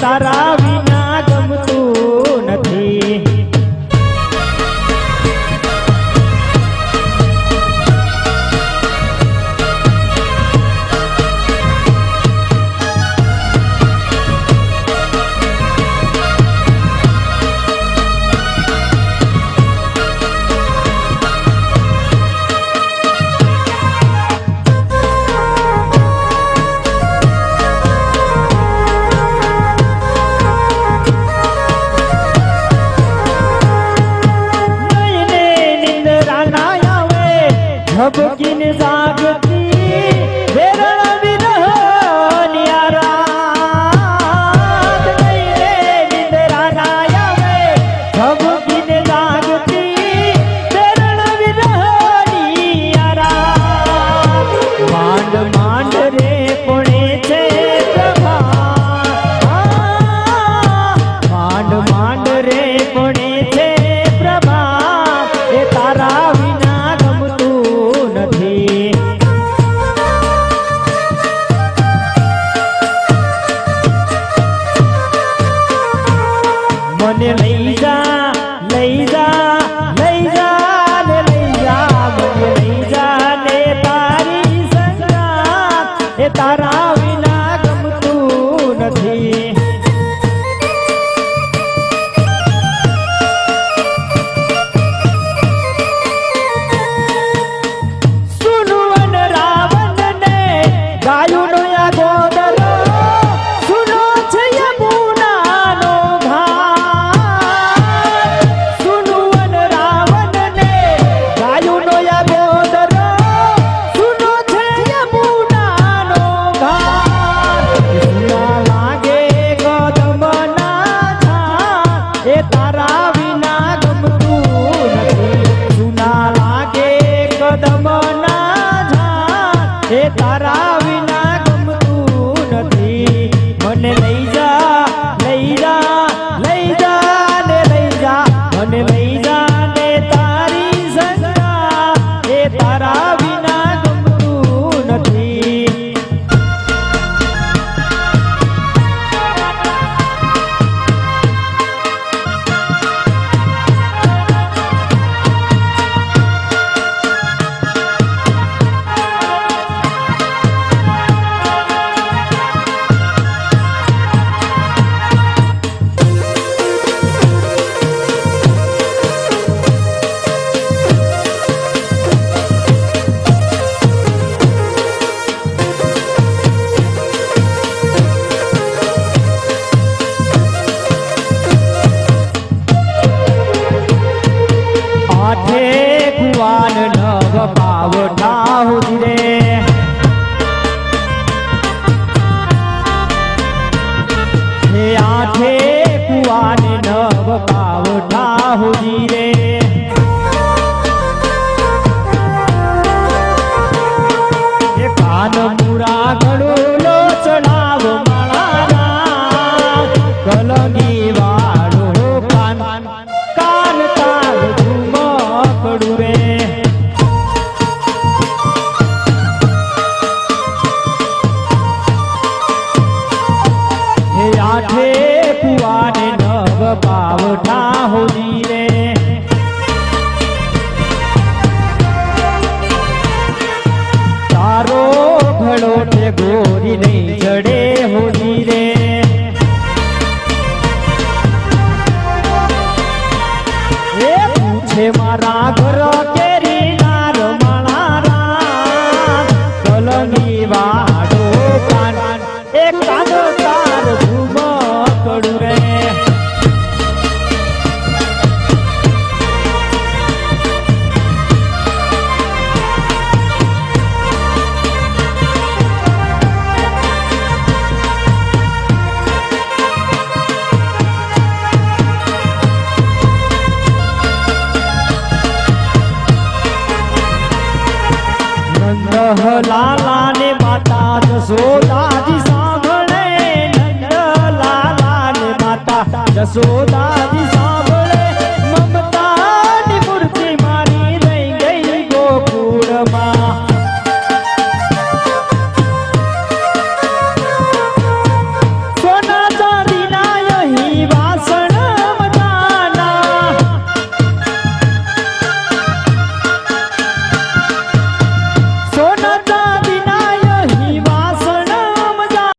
tarabi. ધબકીન જાગતી વેરણ વિરહનિયારા ધબકીન মাঠে આઠે કુવાને નવ પાવઠા હોની રે. તારો ઘડો તે ગોરી નહીં ચડે હોની રે. પૂછે મારા सोदा